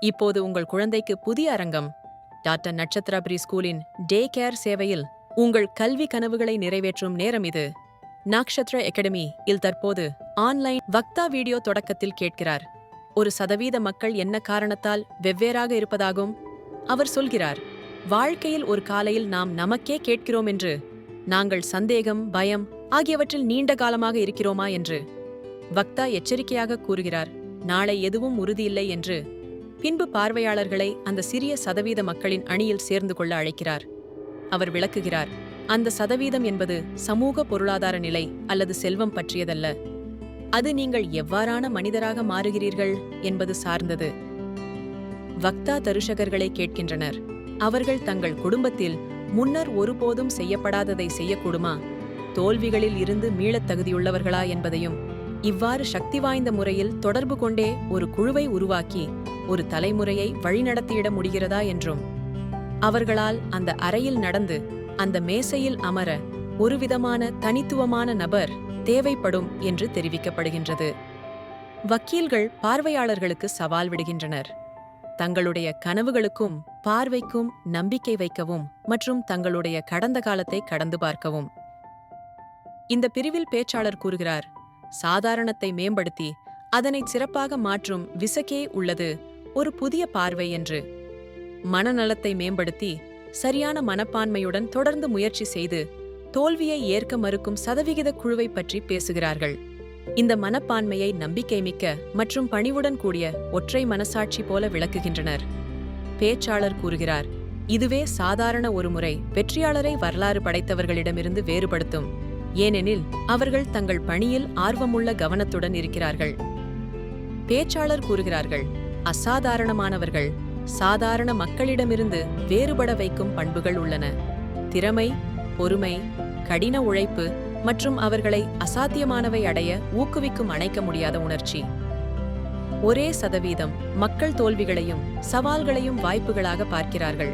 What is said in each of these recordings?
இப்போது உங்கள் குழந்தைக்கு புதிய அரங்கம். டாக்டர் நட்சத்திராபுரி ஸ்கூலின் டே கேர் சேவையில் உங்கள் கல்வி கனவுகளை நிறைவேற்றும் நேரம் இது. நக்ஷத்ர அகாடமி இல் தற்போது ஆன்லைன் வக்தா வீடியோ தொடக்கத்தில் கேட்கிறார். ஒரு சதவீத மக்கள் என்ன காரணத்தால் வெவ்வேறாக இருப்பதாகும்? அவர் சொல்கிறார் வாழ்க்கையில் ஒரு காலையில் நாம் நமக்கே கேட்கிறோம் என்று. நாங்கள் சந்தேகம் பயம் ஆகியவற்றில் நீண்ட காலமாக இருக்கிறோமா? என்று வக்தா எச்சரிக்கையாக கூறுகிறார் நாளை எதுவும் உறுதியில்லை என்று. பின்பு பார்வையாளர்களை அந்த சிறிய சதவீத மக்களின் அணியில் சேர்ந்து கொள்ள அழைக்கிறார். அவர் விளக்குகிறார் அந்த சதவீதம் என்பது சமூக பொருளாதார நிலை அல்லது செல்வம் பற்றியதல்ல. அது நீங்கள் எவ்வாறான மனிதராக மாறுகிறீர்கள் என்பது சார்ந்தது. வக்தா தருஷகர்களை கேட்கின்றனர் அவர்கள் தங்கள் குடும்பத்தில் முன்னர் ஒருபோதும் செய்யப்படாததை செய்யக்கூடுமா? தோல்விகளில் இருந்து மீளத் தகுதியுள்ளவர்களா என்பதையும் இவ்வாறு சக்தி வாய்ந்த முறையில் தொடர்பு கொண்டே ஒரு குழுவை உருவாக்கி ஒரு தலைமுறையை வழிநடத்தியிட முடிகிறதா என்றும். அவர்களால் அந்த அறையில் நடந்து அந்த மேசையில் அமர ஒருவிதமான தனித்துவமான நபர் தேவைப்படும் என்று தெரிவிக்கப்படுகின்றது. வக்கீல்கள் பார்வையாளர்களுக்கு சவால் விடுகின்றனர். தங்களுடைய கனவுகளுக்கும் பார்வைக்கும் நம்பிக்கை வைக்கவும் மற்றும் தங்களுடைய கடந்த காலத்தை கடந்து பார்க்கவும். இந்த பிரிவில் பேச்சாளர் கூறுகிறார் சாதாரணத்தை மேம்படுத்தி அதனை சிறப்பாக மாற்றும் விசக்கே உள்ளது ஒரு புதிய பார்வை என்று. மனநலத்தை மேம்படுத்தி சரியான மனப்பான்மையுடன் தொடர்ந்து முயற்சி செய்து தோல்வியை ஏற்க மறுக்கும் சதவிகித குழுவை பற்றி பேசுகிறார்கள். இந்த மனப்பான்மையை நம்பிக்கை மிக்க மற்றும் பணிவுடன் கூடிய ஒற்றை மனசாட்சி போல விளக்குகின்றனர். பேச்சாளர் கூறுகிறார் இதுவே சாதாரண ஒரு முறை வெற்றியாளரை வரலாறு படைத்தவர்களிடமிருந்து வேறுபடுத்தும். ஏனெனில் அவர்கள் தங்கள் பணியில் ஆர்வமுள்ள கவனத்துடன் இருக்கிறார்கள். பேச்சாளர் கூறுகிறார்கள் அசாதாரணமானவர்கள் சாதாரண மக்களிடமிருந்து வேறுபட வைக்கும் பண்புகள் உள்ளன. திறமை பொறுமை கடின உழைப்பு மற்றும் அவர்களை அசாத்தியமானவை அடைய ஊக்குவிக்கும் அணைக்க முடியாத உணர்ச்சி. ஒரே சதவீதம் மக்கள் தோல்விகளையும் சவால்களையும் வாய்ப்புகளாக பார்க்கிறார்கள்.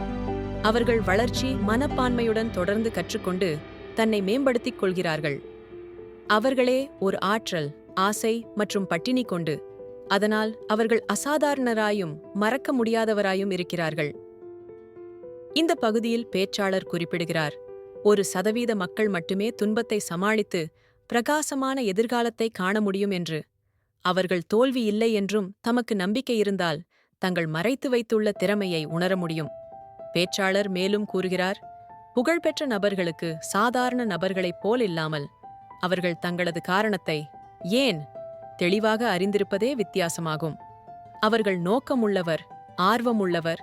அவர்கள் வளர்ச்சி மனப்பான்மையுடன் தொடர்ந்து கற்றுக்கொண்டு தன்னை மேம்படுத்திக் கொள்கிறார்கள். அவர்களே ஒரு ஆற்றல் ஆசை மற்றும் பட்டினி கொண்டு அதனால் அவர்கள் அசாதாரணராயும் மறக்க முடியாதவராயும் இருக்கிறார்கள். இந்த பகுதியில் பேச்சாளர் குறிப்பிடுகிறார் ஒரு சதவீத மக்கள் மட்டுமே துன்பத்தை சமாளித்து பிரகாசமான எதிர்காலத்தை காண முடியும் என்று. அவர்கள் தோல்வி இல்லை என்றும் தமக்கு நம்பிக்கை இருந்தால் தங்கள் மறைத்து வைத்துள்ள திறமையை உணர முடியும். பேச்சாளர் மேலும் கூறுகிறார் புகழ்பெற்ற நபர்களுக்கு சாதாரண நபர்களைப் போல் இல்லாமல் அவர்கள் தங்களது காரணத்தை ஏன் தெளிவாக அறிந்திருப்பதே வித்தியாசமாகும். அவர்கள் நோக்கமுள்ளவர் ஆர்வமுள்ளவர்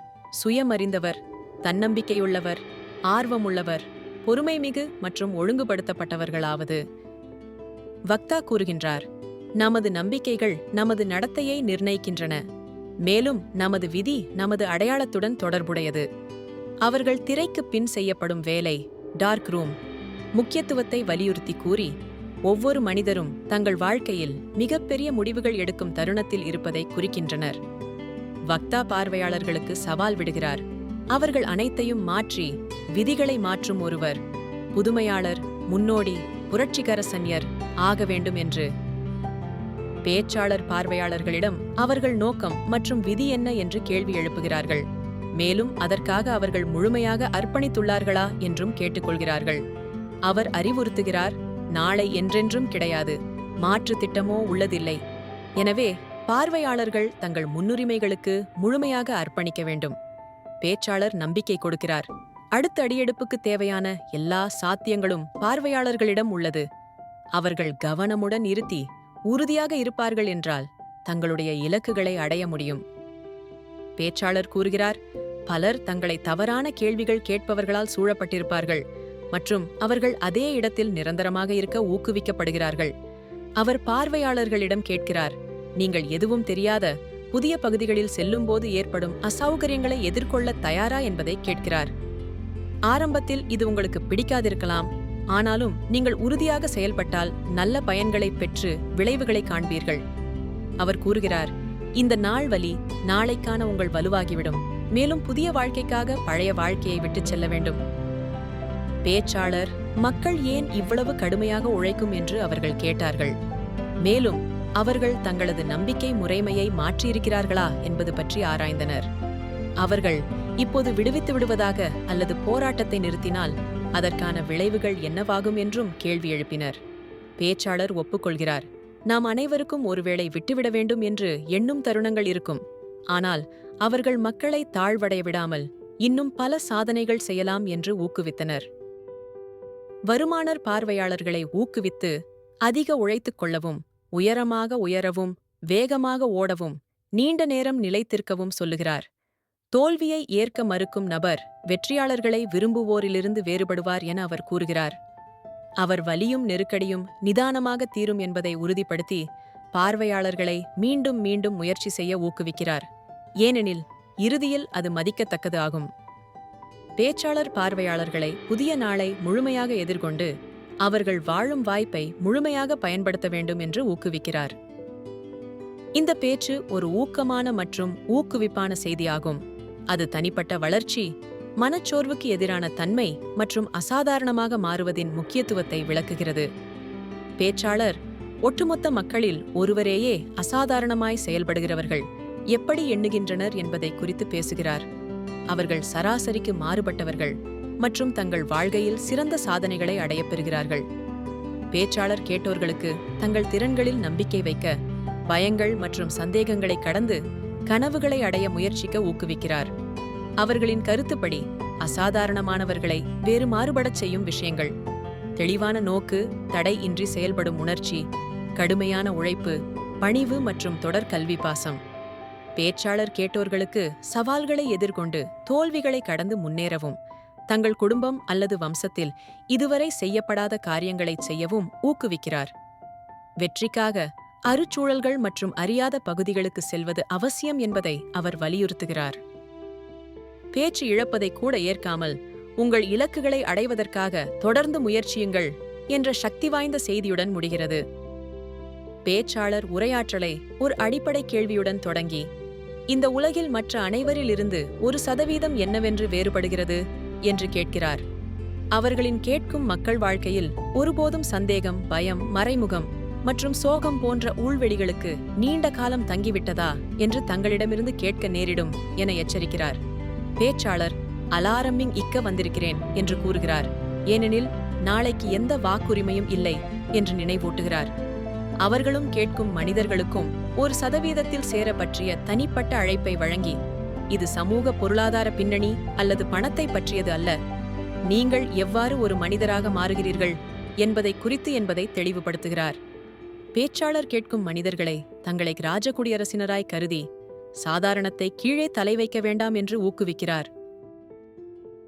சுயமறிந்தவர் தன்னம்பிக்கையுள்ளவர் ஆர்வமுள்ளவர் பொறுமைமிகு மற்றும் ஒழுங்குபடுத்தப்பட்டவர்களாவது. வக்தா கூறுகின்றார் நமது நம்பிக்கைகள் நமது நடத்தையை நிர்ணயிக்கின்றன. மேலும் நமது விதி நமது அடையாளத்துடன் தொடர்புடையது. அவர்கள் திரைக்கு பின் செய்யப்படும் வேலை டார்க் ரூம் முக்கியத்துவத்தை வலியுறுத்தி கூறி ஒவ்வொரு மனிதரும் தங்கள் வாழ்க்கையில் மிகப்பெரிய முடிவுகள் எடுக்கும் தருணத்தில் இருப்பதை குறிக்கின்றனர். வக்தா பார்வையாளர்களுக்கு சவால் விடுகிறார். அவர்கள் அனைத்தையும் மாற்றி விதிகளை மாற்றும் ஒருவர். புதுமையாளர் முன்னோடி புரட்சிகர புரட்சிகரசன்யர் ஆக வேண்டும் என்று. பேச்சாளர் பார்வையாளர்களிடம் அவர்கள் நோக்கம் மற்றும் விதி என்ன என்று கேள்வி எழுப்புகிறார்கள். மேலும் அதற்காக அவர்கள் முழுமையாக அர்ப்பணித்துள்ளார்களா என்றும் கேட்டுக்கொள்கிறார்கள். அவர் அறிவுறுத்துகிறார் நாளை என்றென்றும் கிடையாது மாற்று திட்டமோ உள்ளதில்லை. எனவே பார்வையாளர்கள் தங்கள் முன்னுரிமைகளுக்கு முழுமையாக அர்ப்பணிக்க வேண்டும். பேச்சாளர் நம்பிக்கை கொடுக்கிறார். அடுத்த அடியெடுப்புக்கு தேவையான எல்லா சாத்தியங்களும் பார்வையாளர்களிடம் உள்ளது. அவர்கள் கவனமுடன் இருத்தி உறுதியாக இருப்பார்கள் என்றால் தங்களுடைய இலக்குகளை அடைய முடியும். பேச்சாளர் கூறுகிறார் பலர் தங்களை தவறான கேள்விகள் கேட்பவர்களால் சூழப்பட்டிருப்பார்கள் மற்றும் அவர்கள் அதே இடத்தில் நிரந்தரமாக இருக்க ஊக்குவிக்கப்படுகிறார்கள். அவர் பார்வையாளர்களிடம் கேட்கிறார் நீங்கள் எதுவும் தெரியாத புதிய பகுதிகளில் செல்லும்போது ஏற்படும் அசௌகரியங்களை எதிர்கொள்ள தயாரா? என்பதை கேட்கிறார். ஆரம்பத்தில் இது உங்களுக்கு பிடிக்காதிருக்கலாம் ஆனாலும் நீங்கள் உறுதியாக செயல்பட்டால் நல்ல பயன்களை பெற்று விளைவுகளை காண்பீர்கள். அவர் கூறுகிறார் இந்த நாள் வலி நாளைக்கான உங்கள் வலுவாகிவிடும். மேலும் புதிய வாழ்க்கைக்காக பழைய வாழ்க்கையை விட்டுச் செல்ல வேண்டும். பேச்சாளர் மக்கள் ஏன் இவ்வளவு கடுமையாக உழைக்கும் என்று அவர்கள் கேட்டார்கள். மேலும் அவர்கள் தங்களது நம்பிக்கை முறைமையை மாற்றியிருக்கிறார்களா என்பது பற்றி ஆராய்ந்தனர். அவர்கள் இப்போது விடுவித்து விடுவதாக அல்லது போராட்டத்தை நிறுத்தினால் அதற்கான விளைவுகள் என்னவாகும் என்றும் கேள்வி எழுப்பினர். பேச்சாளர் ஒப்புக்கொள்கிறார் நாம் அனைவருக்கும் ஒருவேளை விட்டுவிட வேண்டும் என்று எண்ணும் தருணங்கள் இருக்கும். ஆனால் அவர்கள் மக்களை தாழ்வடைய விடாமல் இன்னும் பல சாதனைகள் செய்யலாம் என்று ஊக்குவித்தனர். வருமானர் பார்வையாளர்களை ஊக்குவித்து அதிக உழைத்துக் கொள்ளவும் உயரமாக உயரவும் வேகமாக ஓடவும் நீண்ட நேரம் நிலைத்திருக்கவும் சொல்லுகிறார். தோல்வியை ஏற்க மறுக்கும் நபர் வெற்றியாளர்களை விரும்புவோரிலிருந்து வேறுபடுவார் என அவர் கூறுகிறார். அவர் வலியும் நெருக்கடியும் நிதானமாக தீரும் என்பதை உறுதிப்படுத்தி பார்வையாளர்களை மீண்டும் மீண்டும் முயற்சி செய்ய ஊக்குவிக்கிறார். ஏனெனில் இறுதியில் அது மதிக்கத்தக்கது ஆகும். பேச்சாளர் பார்வையாளர்களை புதிய நாளை முழுமையாக எதிர்கொண்டு அவர்கள் வாழும் வாய்ப்பை முழுமையாக பயன்படுத்த வேண்டும் என்று ஊக்குவிக்கிறார். இந்த பேச்சு ஒரு ஊக்கமான மற்றும் ஊக்குவிப்பான செய்தியாகும். அது தனிப்பட்ட வளர்ச்சி மனச்சோர்வுக்கு எதிரான தன்மை மற்றும் அசாதாரணமாக மாறுவதின் முக்கியத்துவத்தை விளக்குகிறது. பேச்சாளர் ஒட்டுமொத்த மக்களில் ஒருவரேயே அசாதாரணமாய் செயல்படுகிறவர்கள். எப்படி எண்ணுகின்றனர் என்பதை குறித்து பேசுகிறார். அவர்கள் சராசரிக்கு மாறுபட்டவர்கள் மற்றும் தங்கள் வாழ்க்கையில் சிறந்த சாதனைகளை அடையப் பெறுகிறார்கள். பேச்சாளர் கேட்டோர்களுக்கு தங்கள் திறன்களில் நம்பிக்கை வைக்க பயங்கள் மற்றும் சந்தேகங்களை கடந்து கனவுகளை அடைய முயற்சிக்க ஊக்குவிக்கிறார். அவர்களின் கருத்துப்படி அசாதாரணமானவர்களை வேறு மாறுபடச் செய்யும் விஷயங்கள் தெளிவான நோக்கு தடை இன்றி செயல்படும் உணர்ச்சி கடுமையான உழைப்பு பணிவு மற்றும் தொடர் கல்வி பாசம். பேச்சாளர் கேட்டோர்களுக்கு சவால்களை எதிர்கொண்டு தோல்விகளை கடந்து முன்னேறவும் தங்கள் குடும்பம் அல்லது வம்சத்தில் இதுவரை செய்யப்படாத காரியங்களைச் செய்யவும் ஊக்குவிக்கிறார். வெற்றிக்காக அருச்சூழல்கள் மற்றும் அறியாத பகுதிகளுக்கு செல்வது அவசியம் என்பதை அவர் வலியுறுத்துகிறார். பேச்சு இழப்பதை கூட ஏற்காமல் உங்கள் இலக்குகளை அடைவதற்காக தொடர்ந்து முயற்சியுங்கள் என்ற சக்தி வாய்ந்த செய்தியுடன் முடிகிறது. பேச்சாளர் உரையாற்றலை ஒரு அடிப்படை கேள்வியுடன் தொடங்கி இந்த உலகில் மற்ற அனைவரிலிருந்து ஒரு சதவீதம் என்னவென்று வேறுபடுகிறது? என்று கேட்கிறார். அவர்களின் கேட்கும் மக்கள் வாழ்க்கையில் ஒருபோதும் சந்தேகம் பயம் மறைமுகம் மற்றும் சோகம் போன்ற ஊழ்வெளிகளுக்கு நீண்ட காலம் தங்கிவிட்டதா? என்று தங்களிடமிருந்து கேட்க நேரிடும் என எச்சரிக்கிறார். பேச்சாளர் அலாரமிங் இக்க வந்திருக்கிறேன் என்று கூறுகிறார். ஏனெனில் நாளைக்கு எந்த வாக்குரிமையும் இல்லை என்று நினைவூட்டுகிறார். அவர்களும் கேட்கும் மனிதர்களுக்கும் ஒரு சதவீதத்தில் சேர பற்றிய தனிப்பட்ட அழைப்பை வழங்கி இது சமூக பொருளாதார பின்னணி அல்லது பணத்தை பற்றியது அல்ல. நீங்கள் எவ்வாறு ஒரு மனிதராக மாறுகிறீர்கள் என்பதை குறித்து என்பதை தெளிவுபடுத்துகிறார். பேச்சாளர் கேட்கும் மனிதர்களை தங்களை ராஜகுடியரசினராய் கருதி சாதாரணத்தை கீழே தலை வைக்க வேண்டாம் என்று ஊக்குவிக்கிறார்.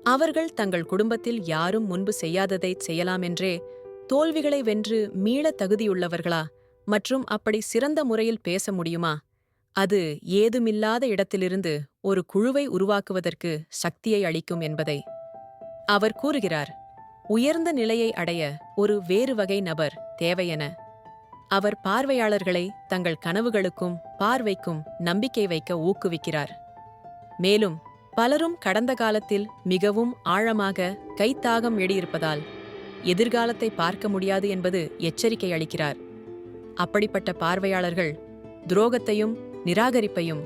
அவர்கள் தங்கள் குடும்பத்தில் யாரும் முன்பு செய்யாததை செய்யலாம் என்றே தோல்விகளை வென்று மீள தகுதியுள்ளவர்களா? மற்றும் அப்படி சிறந்த முறையில் பேச முடியுமா? அது ஏதுமில்லாத இடத்திலிருந்து ஒரு குழுவை உருவாக்குவதற்கு சக்தியை அளிக்கும் என்பதை. அவர் கூறுகிறார் உயர்ந்த நிலையை அடைய ஒரு வேறு வகை நபர் தேவையென அவர் பார்வையாளர்களை தங்கள் கனவுகளுக்கும் பார்வைக்கும் நம்பிக்கை வைக்க ஊக்குவிக்கிறார். மேலும் பலரும் கடந்த காலத்தில் மிகவும் ஆழமாக கைத்தாகம் எடியிருப்பதால் எதிர்காலத்தை பார்க்க முடியாது என்பது எச்சரிக்கை அளிக்கிறார். அப்படிப்பட்ட பார்வையாளர்கள் துரோகத்தையும் நிராகரிப்பையும்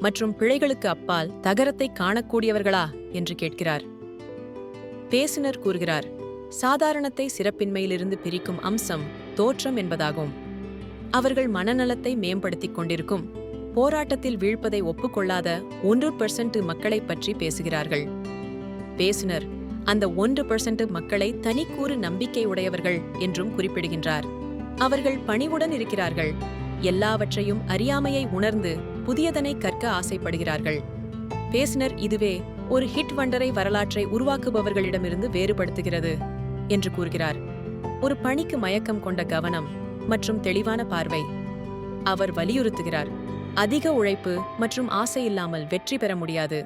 மற்றும் பிழைகளுக்கு அப்பால் தகரத்தை காணக்கூடியவர்களா? என்று கேட்கிறார். பேசுனர் கூறுகிறார் சாதாரணத்தை சிறப்பின்மையிலிருந்து பிரிக்கும் அம்சம் தோற்றம் என்பதாகும். அவர்கள் மனநலத்தை மேம்படுத்திக் கொண்டிருக்கும். போராட்டத்தில் வீழ்ப்பதை ஒப்புக்கொள்ளாத ஒன்று பெர்சன்ட் மக்களை பற்றி பேசுகிறார்கள். பேசுனர் அந்த ஒன்று பெர்சன்ட் மக்களை தனிக்கூறு நம்பிக்கை உடையவர்கள் என்றும் குறிப்பிடுகின்றார். அவர்கள் பணிவுடன் இருக்கிறார்கள். எல்லாவற்றையும் அறியாமையை உணர்ந்து புதியதனை கற்க ஆசைப்படுகிறார்கள். பேசினர் இதுவே ஒரு ஹிட் வண்டரை வரலாற்றை உருவாக்குபவர்களிடமிருந்து வேறுபடுத்துகிறது என்று கூறுகிறார். ஒரு பணிக்கு மயக்கம் கொண்ட கவனம் மற்றும் தெளிவான பார்வை. அவர் வலியுறுத்துகிறார் அதிக உழைப்பு மற்றும் ஆசை இல்லாமல் வெற்றி பெற முடியாது.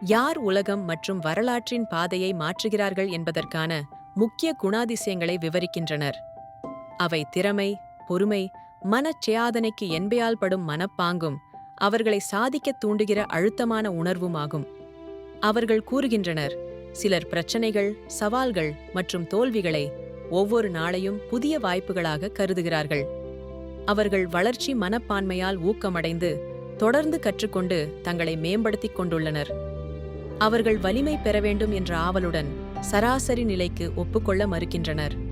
யார் உலகம் மற்றும் வரலாற்றின் பாதையை மாற்றுகிறார்கள் என்பதற்கான முக்கிய குணாதிசயங்களை விவரிக்கின்றனர். அவை திறமை பொறுமை மனச்செயாதனைக்கு என்பையால் படும் மனப்பாங்கும் அவர்களை சாதிக்கத் தூண்டுகிற அழுத்தமான உணர்வுமாகும். அவர்கள் கூறுகின்றனர் சிலர் பிரச்சனைகள் சவால்கள் மற்றும் தோல்விகளை ஒவ்வொரு நாளையும் புதிய வாய்ப்புகளாக கருதுகிறார்கள். அவர்கள் வளர்ச்சி மனப்பான்மையால் ஊக்கமடைந்து தொடர்ந்து கற்றுக்கொண்டு தங்களை மேம்படுத்திக் கொண்டுள்ளனர். அவர்கள் வலிமை பெற வேண்டும் என்ற ஆவலுடன் சராசரி நிலைக்கு ஒப்புக்கொள்ள மறுக்கின்றனர்.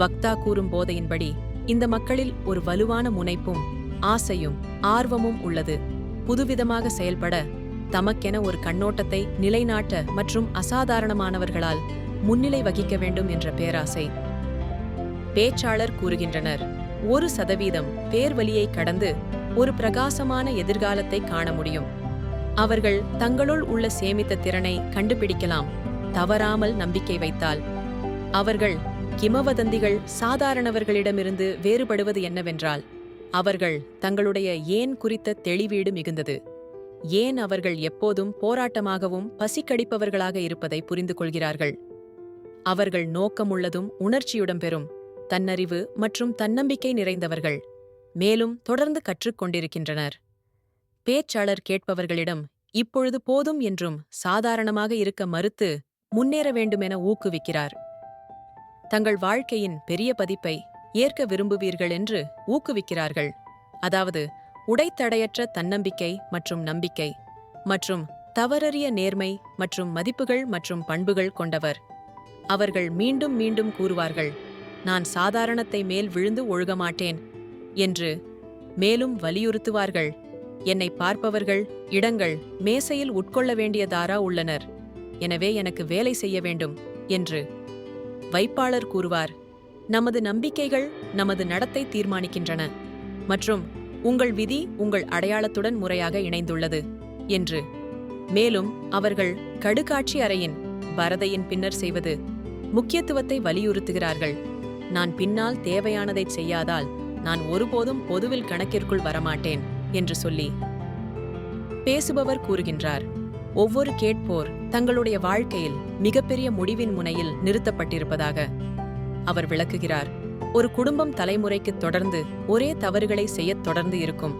வக்தா கூறும் போதையின்படி இந்த மக்களில் ஒரு வலுவான முனைப்பும் ஆசையும் ஆர்வமும் உள்ளது. புதுவிதமாக செயல்பட தமக்கென ஒரு கண்ணோட்டத்தை நிலைநாட்ட மற்றும் அசாதாரணமானவர்களால் முன்னிலை வகிக்க வேண்டும் என்ற பேராசை. பேச்சாளர் கூறுகின்றனர் ஒரு சதவீதம் பேர்வழியை கடந்து ஒரு பிரகாசமான எதிர்காலத்தை காண முடியும். அவர்கள் தங்களுள் உள்ள சேமித்த திறனை கண்டுபிடிக்கலாம் தவறாமல் நம்பிக்கை வைத்தால். அவர்கள் கிமவதந்திகள் சாதாரணவர்களிடமிருந்து வேறுபடுவது என்னவென்றால் அவர்கள் தங்களுடைய ஏன் குறித்த தெளிவீடு மிகுந்தது? ஏன் அவர்கள் எப்போதும் போராட்டமாகவும் பசிக்கடிப்பவர்களாக இருப்பதை புரிந்து கொள்கிறார்கள்? அவர்கள் நோக்கமுள்ளதும் உணர்ச்சியுடன் பெறும் தன்னறிவு மற்றும் தன்னம்பிக்கை நிறைந்தவர்கள் மேலும் தொடர்ந்து கற்றுக்கொண்டிருக்கின்றனர். பேச்சாளர் கேட்பவர்களிடம் இப்பொழுது போதும் என்றும் சாதாரணமாக இருக்க மறுத்து முன்னேற வேண்டுமென ஊக்குவிக்கிறார். தங்கள் வாழ்க்கையின் பெரிய பதிப்பை ஏற்க விரும்புவீர்கள் என்று ஊக்குவிக்கிறார்கள். அதாவது உடைத்தடையற்ற தன்னம்பிக்கை மற்றும் நம்பிக்கை மற்றும் தவறறிய நேர்மை மற்றும் மதிப்புகள் மற்றும் பண்புகள் கொண்டவர். அவர்கள் மீண்டும் மீண்டும் கூறுவார்கள் நான் சாதாரணத்தை மேல் விழுந்து ஒழுக மாட்டேன் என்று மேலும் வலியுறுத்துவார்கள். என்னை பார்ப்பவர்கள் இடங்கள் மேசையில் உட்கொள்ள வேண்டியதாரா உள்ளனர். எனவே எனக்கு வேலை செய்ய வேண்டும் என்று வைப்பாளர் கூறுவார். நமது நம்பிக்கைகள் நமது நடத்தை தீர்மானிக்கின்றன மற்றும் உங்கள் விதி உங்கள் அடையாளத்துடன் முறையாக இணைந்துள்ளது என்று. மேலும் அவர்கள் கடுகாட்சி அறையின் பரதையின் பின்னர் செய்வது முக்கியத்துவத்தை வலியுறுத்துகிறார்கள். நான் பின்னால் தேவையானதைச் செய்யாதால் நான் ஒருபோதும் பொதுவில் கணக்கிற்குள் வரமாட்டேன் என்று சொல்லி பேசுபவர் கூறுகின்றார். ஒவ்வொரு கேட்போர் தங்களுடைய வாழ்க்கையில் மிகப்பெரிய முடிவின் முனையில் நிறுத்தப்பட்டிருப்பதாக அவர் விளக்குகிறார். ஒரு குடும்பம் தலைமுறைக்கு தொடர்ந்து ஒரே தவறுகளை செய்யத் தொடர்ந்து இருக்கும்.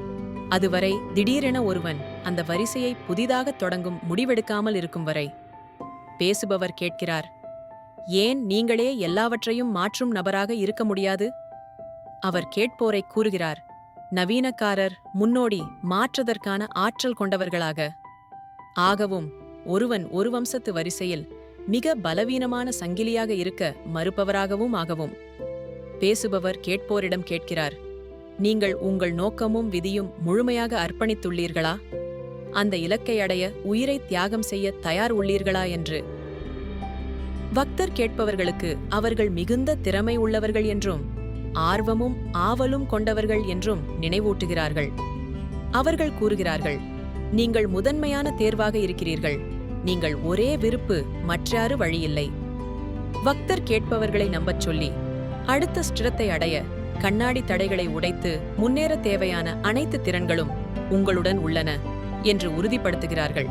அதுவரை திடீரென ஒருவன் அந்த வரிசையை புதிதாக தொடங்கும் முடிவெடுக்காமல் இருக்கும் வரை பேசுபவர் கேட்கிறார் ஏன் நீங்களே எல்லாவற்றையும் மாற்றும் நபராக இருக்க முடியாது? அவர் கேட்போரை கூறுகிறார் நவீனக்காரர் முன்னோடி மாற்றதற்கான ஆற்றல் கொண்டவர்களாக ஆகவும் ஒருவன் ஒரு வம்சத்து வரிசையில் மிக பலவீனமான சங்கிலியாக இருக்க மறுப்பவராகவும் ஆகவும். பேசுபவர் கேட்போரிடம் கேட்கிறார் நீங்கள் உங்கள் நோக்கமும் விதியும் முழுமையாக அர்ப்பணித்துள்ளீர்களா? அந்த இலக்கை அடைய உயிரை தியாகம் செய்ய தயார் உள்ளீர்களா? என்று. பக்தர் கேட்பவர்களுக்கு அவர்கள் மிகுந்த திறமை உள்ளவர்கள் என்றும் ஆர்வமும் ஆவலும் கொண்டவர்கள் என்றும் நினைவூட்டுகிறார்கள். அவர்கள் கூறுகிறார்கள் நீங்கள் முதன்மையான தேர்வாக இருக்கிறீர்கள். நீங்கள் ஒரே விருப்பு மற்றாறு வழியில்லை. பக்தர் கேட்பவர்களை நம்பச் சொல்லி அடுத்த ஸ்டிரத்தை அடைய கண்ணாடி தடைகளை உடைத்து முன்னேற தேவையான அனைத்து திறன்களும் உங்களுடன் உள்ளன என்று உறுதிப்படுத்துகிறார்கள்.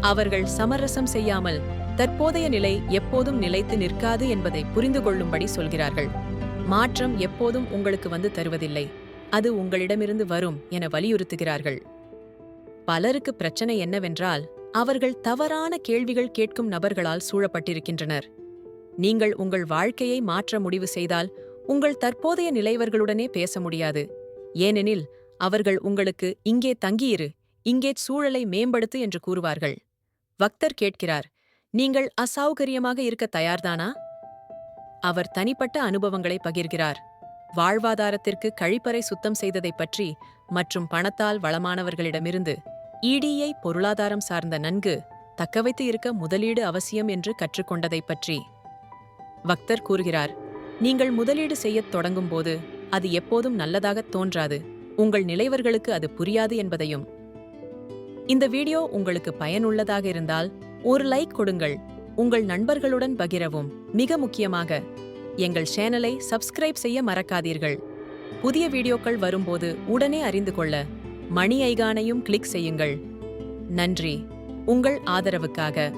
அவர்கள் சமரசம் செய்யாமல் தற்போதைய நிலை எப்போதும் நிலைத்து நிற்காது என்பதை புரிந்து கொள்ளும்படி சொல்கிறார்கள். மாற்றம் எப்போதும் உங்களுக்கு வந்து தருவதில்லை. அது உங்களிடமிருந்து வரும் என வலியுறுத்துகிறார்கள். பலருக்கு பிரச்சனை என்னவென்றால் அவர்கள் தவறான கேள்விகள் கேட்கும் நபர்களால் சூழப்பட்டிருக்கின்றனர். நீங்கள் உங்கள் வாழ்க்கையை மாற்ற முடிவு செய்தால் உங்கள் தற்போதைய நிலைவர்களுடனே பேச முடியாது. ஏனெனில் அவர்கள் உங்களுக்கு இங்கே தங்கியிரு இங்கே சூழலை மேம்படுத்து என்று கூறுவார்கள். வக்தர் கேட்கிறார் நீங்கள் அசௌகரியமாக இருக்க தயார்தானா? அவர் தனிப்பட்ட அனுபவங்களை பகிர்கிறார். வாழ்வாதாரத்திற்கு கழிப்பறை சுத்தம் செய்ததைப் பற்றி மற்றும் பணத்தால் வளமானவர்களிடமிருந்து இடிஐ பொருளாதாரம் சார்ந்த நன்கு தக்கவைத்து இருக்க முதலீடு அவசியம் என்று கற்றுக்கொண்டதைப் பற்றி. பக்தர் கூறுகிறார் நீங்கள் முதலீடு செய்யத் தொடங்கும்போது அது எப்போதும் நல்லதாகத் தோன்றாது. உங்கள் நிலைவர்களுக்கு அது புரியாது என்பதையும். இந்த வீடியோ உங்களுக்கு பயனுள்ளதாக இருந்தால் ஒரு லைக் கொடுங்கள். உங்கள் நண்பர்களுடன் பகிரவும். மிக முக்கியமாக எங்கள் சேனலை சப்ஸ்கிரைப் செய்ய மறக்காதீர்கள். புதிய வீடியோக்கள் வரும்போது உடனே அறிந்து கொள்ள மணி ஐகானையும் கிளிக் செய்யுங்கள். நன்றி. உங்கள் ஆதரவுக்காக.